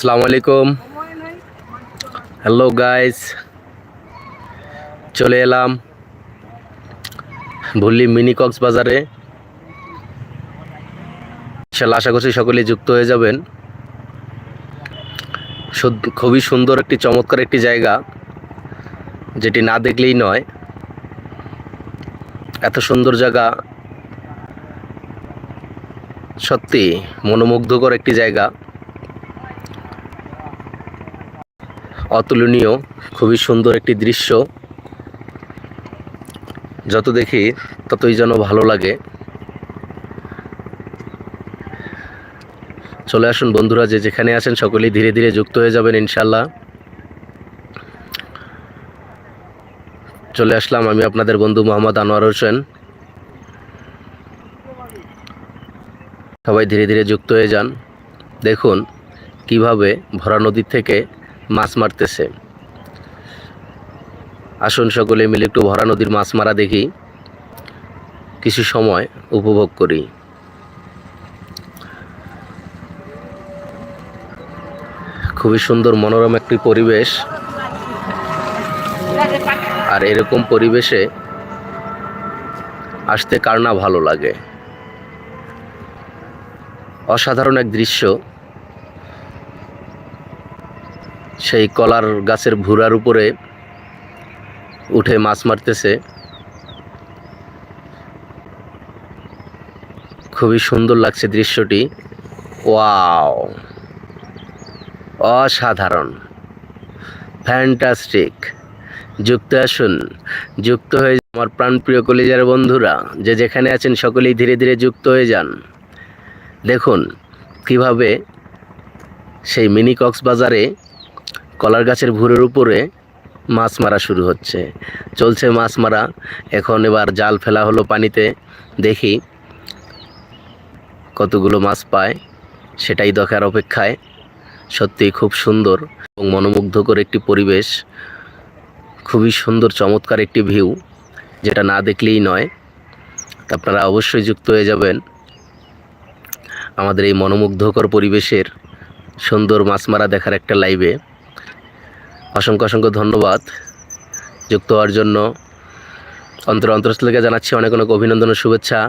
আসসালামু আলাইকুম। Hello guys চলে এলাম ভুল্লি মিনি কক্সবাজারে। ইনশাল্লাহ আশা করছি সকলেই যুক্ত হয়ে যাবেন। খুবই সুন্দর একটি, চমৎকার একটি জায়গা, যেটি না দেখলেই নয়। এত সুন্দর জায়গা, সত্যি মনোমুগ্ধকর একটি জায়গা। অতুলনীয়, খুবই সুন্দর একটি দৃশ্য। যত দেখি ততই যেন ভালো লাগে। চলে আসুন বন্ধুরা, যে যেখানে আছেন সকলেই ধীরে ধীরে যুক্ত হয়ে যাবেন ইনশাল্লাহ চলে আসলাম আমি আপনাদের বন্ধু মোহাম্মদ আনোয়ার হোসেন। সবাই ধীরে ধীরে যুক্ত হয়ে যান। দেখুন কীভাবে ভরা নদীর থেকে মাছ মারতেছে। আসুন সকলে মিলে একটু ভরা নদীর মাছ মারা দেখি। কিছু সময় উপভোগ করি। খুবই সুন্দর মনোরম একটি পরিবেশ। আর এরকম পরিবেশে আসতে কার না ভালো লাগে। অসাধারণ এক দৃশ্য। সেই কলার গাছের ভুরার উপরে উঠে মাছ মারতেছে। খুবই সুন্দর লাগছে দৃশ্যটি। ওয়াও! অসাধারণ! ফ্যান্টাস্টিক! যুক্ত আসুন, যুক্ত হয়ে আমার প্রাণপ্রিয় কলিজার বন্ধুরা। যে যেখানে আছেন সকলেই ধীরে ধীরে যুক্ত হয়ে যান। দেখুন, কীভাবে সেই মিনি কক্সবাজারে কলার গাছের ভুরের উপরে মাছ মারা শুরু হচ্ছে। চলছে মাছ মারা। এখন এবার জাল ফেলা হলো পানিতে। দেখি কতগুলো মাছ পায়, সেটাই দেখার অপেক্ষায়। সত্যি খুব সুন্দর এবং মনোমুগ্ধকর একটি পরিবেশ। খুবই সুন্দর, চমৎকার একটি ভিউ, যেটা না দেখলেই নয়। আপনারা অবশ্যই যুক্ত হয়ে যাবেন। আমাদের এই মনোমুগ্ধকর পরিবেশের সুন্দর মাছ মারা দেখার একটা লাইভে অসংখ্য অসংখ্য ধন্যবাদ যুক্ত হওয়ার জন্য। অন্তর অন্তরস্থ থেকে জানাচ্ছি অনেক অনেক অভিনন্দন ও শুভেচ্ছা।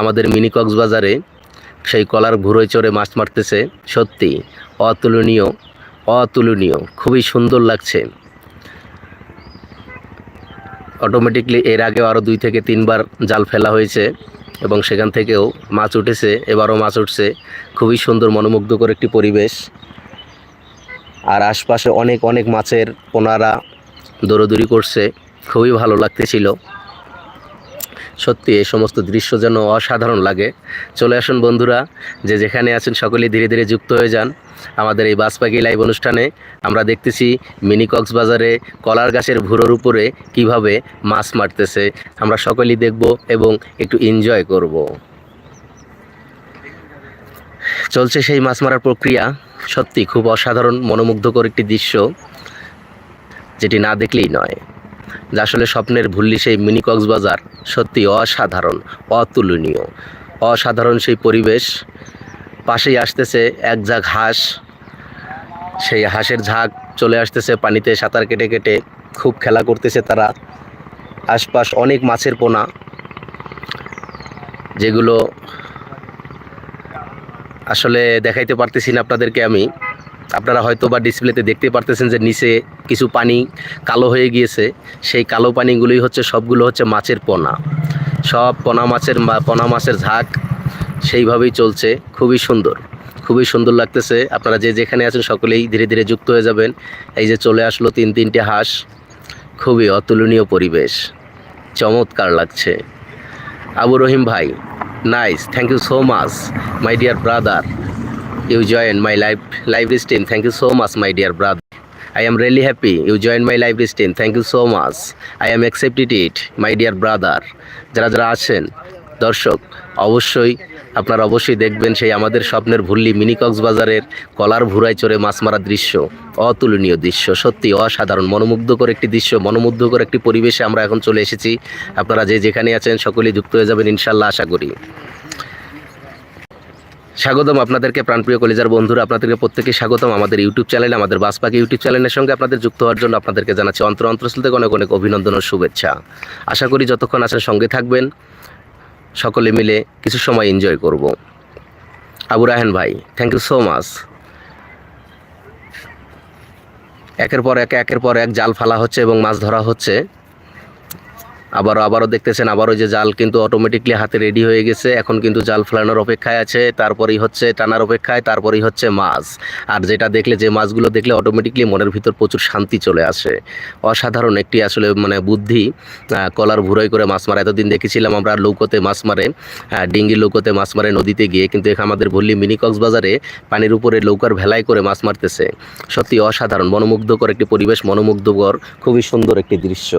আমাদের মিনি কক্সবাজারে সেই কলার ভুরোয় চড়ে মাছ মারতেছে। সত্যি, অতুলনীয় অতুলনীয়, খুবই সুন্দর লাগছে। অটোমেটিকলি এর আগেও আরও দুই থেকে তিনবার জাল ফেলা হয়েছে এবং সেখান থেকেও মাছ উঠেছে, এবারও মাছ উঠছে। খুবই সুন্দর, মনোমুগ্ধকর একটি পরিবেশ। আর আশপাশে অনেক অনেক মাছের পোনারা দৌড়দৌড়ি করছে। খুবই ভালো লাগতেছিল। সত্যি, এই সমস্ত দৃশ্য যেন অসাধারণ লাগে। চলে আসুন বন্ধুরা, যে যেখানে আছেন সকলেই ধীরে ধীরে যুক্ত হয়ে যান। আমাদের এই বাসপাখি লাইভ অনুষ্ঠানে আমরা দেখতেছি মিনি কক্সবাজারে কলার গাছের ভুরোর উপরে কীভাবে মাছ মারতেছে। আমরা সকলেই দেখব এবং একটু এনজয় করব। চলছে সেই মাছ মারার প্রক্রিয়া। সত্যি খুব অসাধারণ, মনোমুগ্ধকর একটি দৃশ্য, যেটি না দেখলেই নয়। যা আসলে স্বপ্নের ভুল্লি সেই মিনি কক্সবাজার, সত্যি অসাধারণ, অতুলনীয়। অসাধারণ সেই পরিবেশ, পাশেই আসতেছে এক ঝাঁক হাঁস। সেই হাঁসের ঝাঁক চলে আসতেছে পানিতে সাঁতার কেটে কেটে, খুব খেলা করতেছে তারা। আশপাশ অনেক মাছের পোনা, যেগুলো আসলে দেখাইতে পারতেছি না আপনাদেরকে আমি। আপনারা হয়তো বা ডিসপ্লেতে দেখতে পারতেছেন যে নিচে কিছু পানি কালো হয়ে গিয়েছে। সেই কালো পানিগুলোই হচ্ছে, সবগুলো হচ্ছে মাছের পোনা। সব পোনা মাছের পোনা মাছের ঝাঁক সেইভাবেই চলছে। খুবই সুন্দর খুবই সুন্দর লাগতেছে। আপনারা যে যেখানে আছেন সকলেই ধীরে ধীরে যুক্ত হয়ে যাবেন। এই যে চলে আসলো তিন তিনটে হাঁস। খুবই অতুলনীয় পরিবেশ। চমৎকার লাগছে। আবু রহিম ভাই nice thank you so much my dear brother you join my live live stream thank you so much my dear brother I am really happy you join my live stream thank you so much I am accepted it my dear brother যারা যারা আছেন দর্শক, অবশ্যই আপনারা অবশ্যই দেখবেন সেই আমাদের স্বপ্নের ভুল্লি মিনি কক্সবাজারের কলার ভুরায় চড়ে মাছ মারার দৃশ্য। অতুলনীয় দৃশ্য, সত্যি অসাধারণ, মনোমুগ্ধকর একটি দৃশ্য, মনোমুগ্ধকর একটি পরিবেশে আমরা এখন চলে এসেছি। আপনারা যে যেখানে আছেন সকলেই যুক্ত হয়ে যাবেন ইনশাল্লাহ আশা করি। স্বাগতম আপনাদেরকে প্রাণপ্রিয় কলেজার বন্ধুরা, আপনাদেরকে প্রত্যেকে স্বাগতম আমাদের ইউটিউব চ্যানেলে, আমাদের বাসপাকি ইউটিউব চ্যানেলের সঙ্গে আপনাদের যুক্ত হওয়ার জন্য আপনাদেরকে জানাচ্ছি অন্তর অন্তরস্থল থেকে অনেক অনেক অভিনন্দন ও শুভেচ্ছা। আশা করি যতক্ষণ আছেন সঙ্গে থাকবেন। সকলে মিলে কিছু সময় এনজয় করব। আবু রাহেন ভাই থ্যাংক ইউ সো মাচ একের পর এক, একের পর এক জাল ফালা হচ্ছে এবং মাছ ধরা হচ্ছে। আবারও আবারও দেখতেছেন, আবারও যে জাল কিন্তু অটোমেটিকলি হাতে রেডি হয়ে গেছে। এখন কিন্তু জাল ফেলানোর অপেক্ষায় আছে, তারপরেই হচ্ছে টানার অপেক্ষায়, তারপরেই হচ্ছে মাছ। আর যেটা দেখলে, যে মাছগুলো দেখলে অটোমেটিকলি মনের ভিতর প্রচুর শান্তি চলে আসে। অসাধারণ একটি আসলে মানে বুদ্ধি কলার ভুরোই করে মাছ মারা। এতদিন দেখেছিলাম আমরা লৌকোতে মাছ মারে ডিঙ্গি লৌকোতে মাছ মারে নদীতে গিয়ে, কিন্তু এখানে আমাদের ভল্লি মিনি কক্সবাজারে পানির উপরে লৌকার ভেলায় করে মাছ মারতেছে। সত্যি অসাধারণ, মনোমুগ্ধকর একটি পরিবেশ, মনোমুগ্ধকর, খুবই সুন্দর একটি দৃশ্য।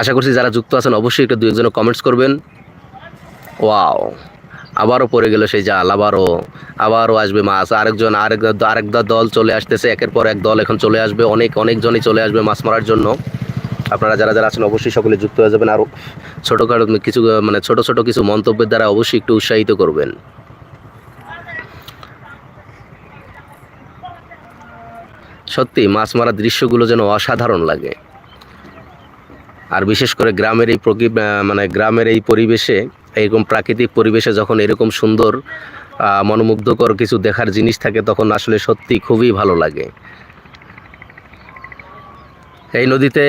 আশা করছি যারা যুক্ত আছেন অবশ্যই একটু দু একজনে কমেন্টস করবেন। ওয়াও আবারও পড়ে গেল সেই জাল, আবারও আবারও আসবে মাছ। আরেকজন, আরেক আরেক দল চলে আসতেছে, একের পর এক দল এখন চলে আসবে। অনেক, অনেকজনই চলে আসবে মাছ মারার জন্য। আপনারা যারা যারা আছেন অবশ্যই সকলে যুক্ত হয়ে যাবেন। আরও ছোটোখাটো কিছু মানে ছোট ছোট কিছু মন্তব্যের দ্বারা অবশ্যই একটু উৎসাহিত করবেন। সত্যি, মাছ মারার দৃশ্যগুলো যেন অসাধারণ লাগে। আর বিশেষ করে গ্রামের এই প্রকৃ মানে গ্রামের এই পরিবেশে, এরকম প্রাকৃতিক পরিবেশে যখন এরকম সুন্দর মনোমুগ্ধকর কিছু দেখার জিনিস থাকে, তখন আসলে সত্যি খুবই ভালো লাগে। এই নদীতে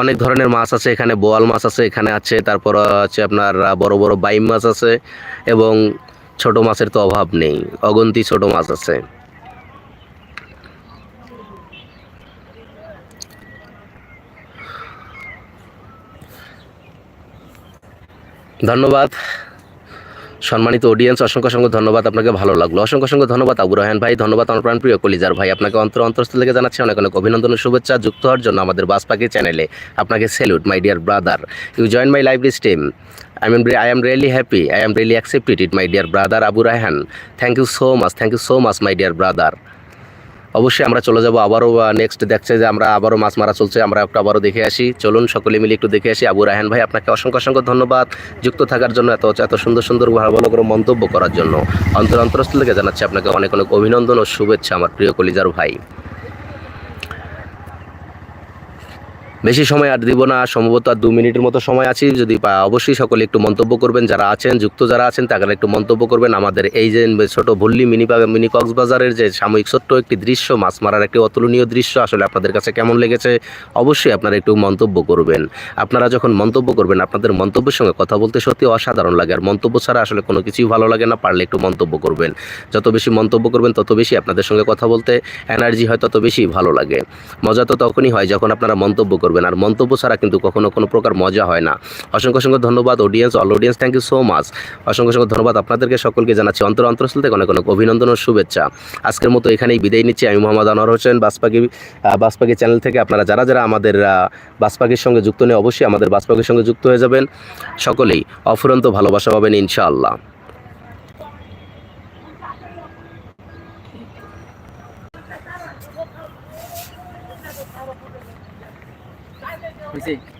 অনেক ধরনের মাছ আছে, এখানে বোয়াল মাছ আছে, এখানে আছে, তারপর আছে আপনার বড় বড় বাইম মাছ আছে, এবং ছোট মাছের তো অভাব নেই, অগন্তি ছোট মাছ আছে। ধন্যবাদ। সম্মানিত অডিয়েন্স অসংখ্য অসংখ্য ধন্যবাদ, আপনাকে ভালো লাগল। অসংখ্য অসংখ্য ধন্যবাদ, আবু রহান ভাই, ধন্যবাদ, আমার প্রাণ প্রিয় কলিজার ভাই। আপনাকে অন্তর অন্তরস্থল থেকে জানাচ্ছি অনেক অনেক অভিনন্দন শুভেচ্ছা যুক্ত হওয়ার জন্য আমাদের বাস পাখি চ্যানেলে আপনাকে salute my dear brother you join my live stream I am I am really happy I am really accepted it my dear brother Abu Raihan. Thank you so much thank you so much my dear brother অবশ্যই আমরা চলে যাব আবারও next দেখছে যে আমরা আবারও মাছ মারা চলছে, আমরা একটু আবারও দেখে আসি। চলুন সকলে মিলে একটু দেখে আসি। আবু রাহান ভাই, আপনাকে অসংখ্য অসংখ্য ধন্যবাদ যুক্ত থাকার জন্য, এত এত সুন্দর সুন্দর ভালো ভালো করে মন্তব্য করার জন্য। অন্তর অন্তরস্থল থেকে জানাচ্ছি আপনাকে অনেক অনেক অভিনন্দন ও শুভেচ্ছা, আমার প্রিয় কলিজার ভাই। বেশি সময় আর দিব না, সম্ভবত আর দু মিনিটের মতো সময় আছি। যদি অবশ্যই সকলে একটু মন্তব্য করবেন, যারা আছেন, যুক্ত যারা আছেন, তারা একটু মন্তব্য করবেন। আমাদের এই যে ছোট ভল্লি মিনি মিনি কক্সবাজারের যে সাময়িক ছোট্ট একটি দৃশ্য, মাছ মারার একটি অতুলনীয় দৃশ্য, আসলে আপনাদের কাছে কেমন লেগেছে? অবশ্যই আপনারা একটু মন্তব্য করবেন। আপনারা যখন মন্তব্য করবেন, আপনাদের মন্তব্যের সঙ্গে কথা বলতে সত্যি অসাধারণ লাগে। আর মন্তব্য ছাড়া আসলে কোনো কিছুই ভালো লাগে না, পারলে একটু মন্তব্য করবেন। যত বেশি মন্তব্য করবেন, তত বেশি আপনাদের সঙ্গে কথা বলতে এনার্জি হয়, তত বেশি ভালো লাগে। মজা তো তখনই হয় যখন আপনারা মন্তব্য আর মন্তব্য ছাড়া কিন্তু কখনো কোনো প্রকার মজা হয় না। অসংখ্য অসংখ্য ধন্যবাদ audience all audience thank you so much অসংখ্য অসংখ্য ধন্যবাদ আপনাদেরকে সকলকে জানাচ্ছি অন্তর অন্তরস্থল থেকে অনেক অনেক অভিনন্দন ও শুভেচ্ছা। আজকের মতো এখানেই বিদায় নিচ্ছি। আমি মোহাম্মদ আনোয়ার হোসেন বাসপাকি বাসপাকি চ্যানেল থেকে আপনারা যারা যারা আমাদের আহ, বাসপাখির সঙ্গে যুক্ত নেই অবশ্যই আমাদের বাসপাখির সঙ্গে যুক্ত হয়ে যাবেন। সকলেই অফুরন্ত ভালোবাসা পাবেন ইনশাআল্লাহ। হয়েছে